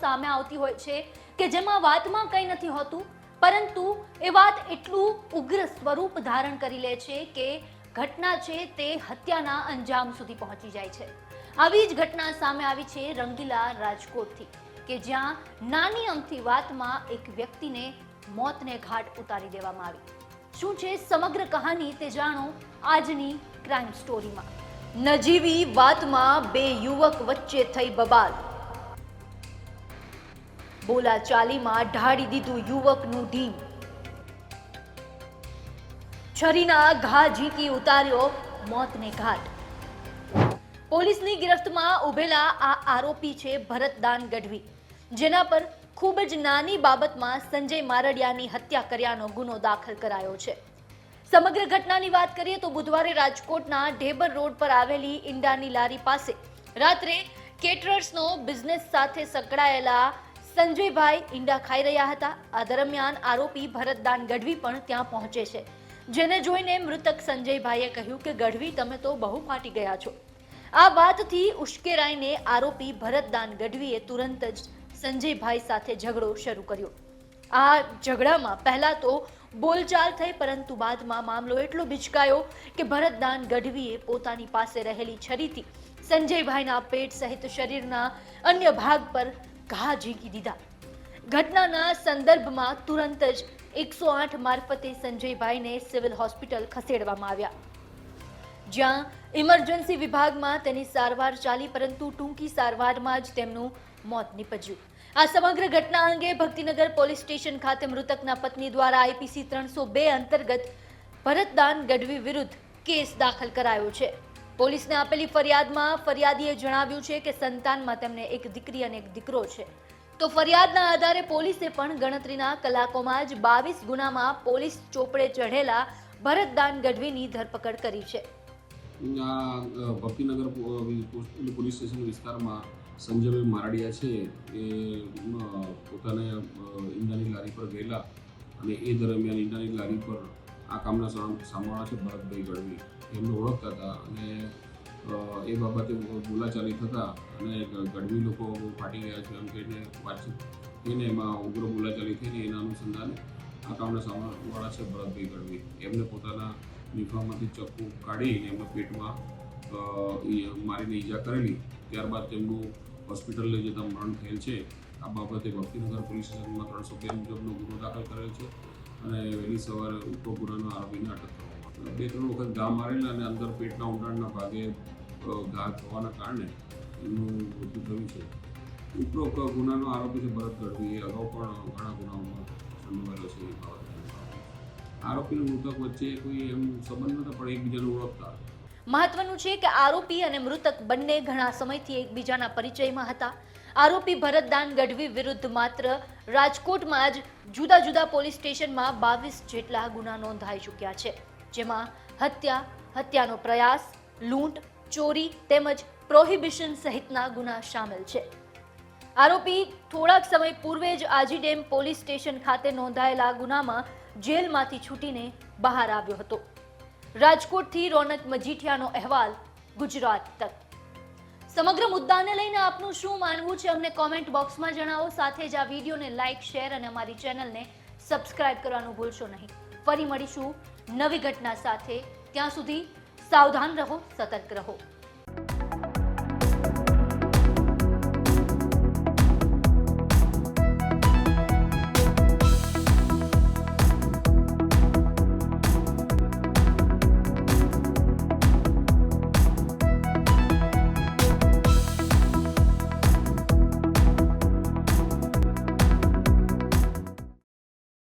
સામે આવતી હોય છે કે જેમાં વાતમાં કંઈ નથી હોતું, પરંતુ એ વાત એટલું ઉગ્ર સ્વરૂપ ધારણ કરી લે છે કે ઘટના છે તે હત્યાના અંજામ સુધી પહોંચી જાય છે. આવી જ ઘટના સામે આવી છે રંગીલા રાજકોટથી, કે જ્યાં નાની અમથી વાતમાં એક વ્યક્તિને મોતને ઘાટ ઉતારી દેવામાં આવી. શું છે સમગ્ર કહાની તે જાણો આજની ક્રાઇમ સ્ટોરીમાં નજીવી વાતમાં બે યુવક વચ્ચે થઈ બબાલ. બોલા ચાલીમાં ઢાળી દીધું યુવકનું ઢીમ છરીના ઘા ઝીકી ઉતાર્યો મોતને ઘાટ. પોલીસની ગિરફ્તમાં ઉભેલા આ આરોપી છે ભરતદાન ગઢવી, જેના પર ખૂબ જ નાની બાબતમાં સંજય મારડિયાની હત્યા કર્યાનો ગુનો દાખલ કરાયો છે. સમગ્ર ઘટનાની વાત કરીએ તો બુધવારે રાજકોટના ઢેબર રોડ પર આવેલી ઈંડાની લારી પાસે રાત્રે કેટરર્સનો બિઝનેસ સાથે સંકળાયેલા સંજયભાઈ ઈંડા ખાઈ રહ્યા હતા. આ દરમિયાન આરોપી ભરતદાન ગઢવી પણ ત્યાં પહોંચે છે. જેને જોઈને મૃતક સંજયભાઈએ કહ્યું કે, ગઢવી, તમે તો બહુ ફાટી ગયા છો. આ વાતથી ઉશ્કેરાઈને આરોપી ભરતદાન ગઢવીએ તુરંત જ સંજયભાઈ સાથે ઝઘડો શરૂ કર્યો. આ ઝઘડામાં પહેલા તો બોલચાલ થઈ, પરંતુ બાદમાં મામલો એટલો બિચકાયો કે ભરતદાન ગઢવીએ પોતાની પાસે રહેલી છરીથી સંજયભાઈના પેટ સહિત શરીરના અન્ય ભાગ પર ઘા ઝીંકી દીધા. ઘટનાના સંદર્ભમાં તુરંત જ એકસો આઠ મારફતે સંજયભાઈને સિવિલ હોસ્પિટલ ખસેડવામાં આવ્યા. જ્યાં ઇમરજન્સી વિભાગમાં તેની સારવાર ચાલી પરંતુ ટૂંકી સારવારમાં જ તેમનું મોત નીપજ્યું. આ સમગ્ર ઘટના અંગે ભક્તિનગર પોલીસ સ્ટેશન ખાતે મૃતકના પત્ની દ્વારા આઈપીસી ત્રણસો બે અંતર્ગત ભરતદાન ગઢવી વિરુદ્ધ કેસ દાખલ કરાયો છે. પોલીસને આપેલી ફરિયાદમાં ફરિયાદીએ જણાવ્યું છે કે સંતાનમાં તેમને એક દીકરી અને એક દીકરો છે. તો ફરિયાદના આધારે પોલીસે પણ ગણતરીના કલાકોમાં જ બાવીસ ગુનામાં પોલીસ ચોપડે ચઢેલા ભરતદાન ગઢવીની ધરપકડ કરી છે. આ ભક્તિનગર પોલીસ સ્ટેશન વિસ્તારમાં સંજયભાઈ મારાડિયા છે, એ પોતાને ઈંડાની લારી પર ગયેલા અને એ દરમિયાન ઈંડાની લારી પર આ કામના સામ- સામાવાળા છે ભરતભાઈ ગઢવી એમને ઓળખતા હતા અને એ બાબતે બોલાચાલી થતા અને ગઢવી લોકો ફાટી ગયા છે એમ કહીને વાતચીત થઈને એમાં ઉગ્ર બોલાચાલી થઈને એના અનુસંધાને આ કામના સામાવાળા છે ભરતભાઈ ગઢવી. એમને પોતાના નિફામાંથી ચપ્પુ કાઢીને એમના પેટમાં મારીને ઈજા કરેલી. ત્યારબાદ તેમનું હોસ્પિટલ લઈ જતા મરણ થયેલ છે. આ બાબતે ભક્તિનગર પોલીસ સ્ટેશનમાં ત્રણસો બે મુજબનો ગુનો દાખલ કરેલ છે. અને વહેલી સવારે ઉપરો ગુનાનો આરોપીને અટક કરવામાં બે ત્રણ વખત ઘા મારેલા અને અંદર પેટના ઊંડાણના ભાગે ઘા થવાના કારણે એમનું મૃત્યુ થયું છે. ઉપરોક્ત ગુનાનો આરોપી છે ભરત ગઢવી. એ અગાઉ પણ ઘણા ગુનાઓમાં સંડોવાયેલો છે. એ બાબતે આરોપી મૃતક વચ્ચે કોઈ એમ સંબંધ નહોતા, પણ એકબીજાને ઓળખતા. મહત્વનું છે કે આરોપી અને મૃતક બંને ઘણા સમયથી એકબીજાના પરિચયમાં હતા. આરોપી ભરતદાન ગઢવી વિરુદ્ધ માત્ર રાજકોટમાં જ જુદા જુદા પોલીસ સ્ટેશનમાં બાવીસ જેટલા ગુના નોંધાઈ ચૂક્યા છે, જેમાં હત્યા, હત્યાનો પ્રયાસ, લૂંટ, ચોરી તેમજ પ્રોહિબિશન સહિતના ગુના સામેલ છે. આરોપી થોડાક સમય પૂર્વે જ આજી ડેમ પોલીસ સ્ટેશન ખાતે નોંધાયેલા ગુનામાં જેલમાંથી છૂટીને બહાર આવ્યો હતો. રાજકોટથી રોનક મજીઠિયાનો અહેવાલ ગુજરાત તક. સમગ્ર મુદ્દાને લઈને આપનું શું માનવું છે અમને કોમેન્ટ બોક્સમાં જણાવો. સાથે જ આ વિડીયોને લાઇક શેર અને અમારી ચેનલને સબસ્ક્રાઇબ કરવાનું ભૂલશો નહીં. ફરી મળીશું નવી ઘટના સાથે. ત્યાં સુધી સાવધાન રહો, સતર્ક રહો.